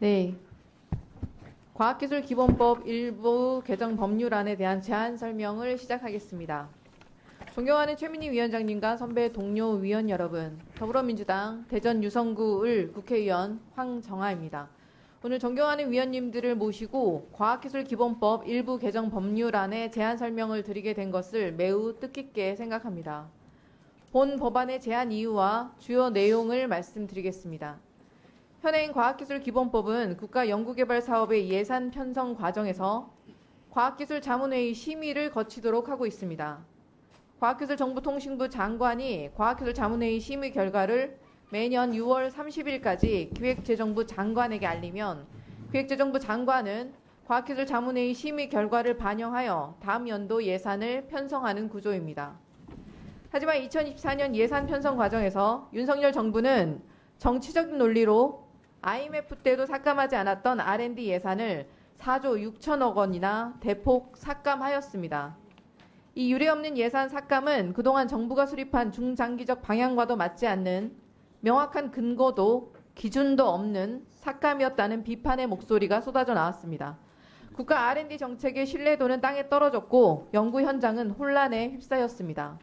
네. 과학기술기본법 일부 개정 법률안에 대한 제안 설명을 시작하겠습니다. 존경하는 최민희 위원장님과 선배 동료 위원 여러분, 더불어민주당 대전 유성구 을 국회의원 황정아입니다. 오늘 존경하는 위원님들을 모시고 과학기술기본법 일부 개정 법률안에 제안 설명을 드리게 된 것을 매우 뜻깊게 생각합니다. 본 법안의 제안 이유와 주요 내용을 말씀드리겠습니다. 현행 과학기술기본법은 국가연구개발 사업의 예산 편성 과정에서 과학기술 자문회의 심의를 거치도록 하고 있습니다. 과학기술 정보통신부 장관이 과학기술 자문회의 심의 결과를 매년 6월 30일까지 기획재정부 장관에게 알리면 기획재정부 장관은 과학기술 자문회의 심의 결과를 반영하여 다음 연도 예산을 편성하는 구조입니다. 하지만 2024년 예산 편성 과정에서 윤석열 정부는 정치적 논리로 IMF 때도 삭감하지 않았던 R&D 예산을 4조 6천억 원이나 대폭 삭감하였습니다. 이 유례없는 예산 삭감은 그동안 정부가 수립한 중장기적 방향과도 맞지 않는 명확한 근거도 기준도 없는 삭감이었다는 비판의 목소리가 쏟아져 나왔습니다. 국가 R&D 정책의 신뢰도는 땅에 떨어졌고 연구 현장은 혼란에 휩싸였습니다.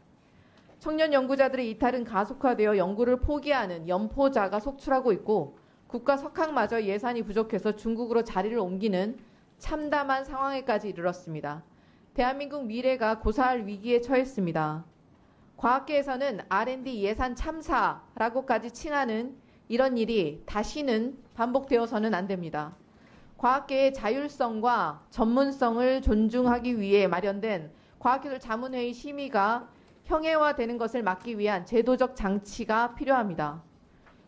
청년 연구자들의 이탈은 가속화되어 연구를 포기하는 연포자가 속출하고 있고 국가 석학마저 예산이 부족해서 중국으로 자리를 옮기는 참담한 상황에까지 이르렀습니다. 대한민국 미래가 고사할 위기에 처했습니다. 과학계에서는 R&D 예산 참사라고까지 칭하는 이런 일이 다시는 반복되어서는 안 됩니다. 과학계의 자율성과 전문성을 존중하기 위해 마련된 과학기술 자문회의 심의가 형해화되는 것을 막기 위한 제도적 장치가 필요합니다.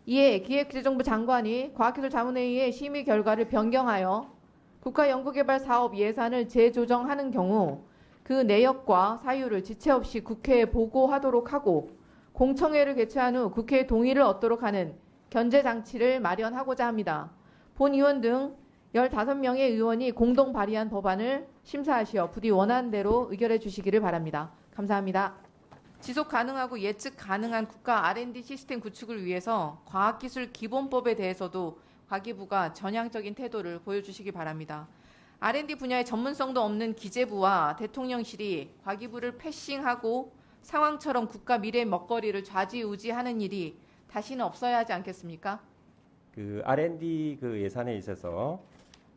이에 기획재정부 장관이 과학기술자문회의의 심의 결과를 변경하여 국가연구개발 사업 예산을 재조정하는 경우 그 내역과 사유를 지체 없이 국회에 보고하도록 하고 공청회를 개최한 후 국회의 동의를 얻도록 하는 견제 장치를 마련하고자 합니다. 본 의원 등 15명의 의원이 공동 발의한 법안을 심사하시어 부디 원하는 대로 의결해 주시기를 바랍니다. 감사합니다. 지속 가능하고 예측 가능한 국가 R&D 시스템 구축을 위해서 과학기술 기본법에 대해서도 과기부가 전향적인 태도를 보여주시기 바랍니다. R&D 분야의 전문성도 없는 기재부와 대통령실이 과기부를 패싱하고 상황처럼 국가 미래 먹거리를 좌지우지하는 일이 다시는 없어야 하지 않겠습니까? 그 R&D 그 예산에 있어서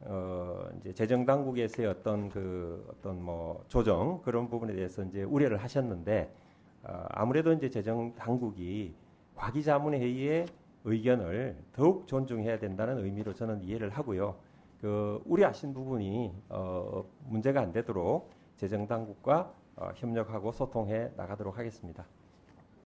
어 이제 재정 당국에서의 어떤 그 어떤 뭐 조정 그런 부분에 대해서 이제 우려를 하셨는데 어 아무래도 이제 재정 당국이 과기자문 회의의 의견을 더욱 존중해야 된다는 의미로 저는 이해를 하고요. 그 우려하신 부분이 어 문제가 안 되도록 재정 당국과 어 협력하고 소통해 나가도록 하겠습니다.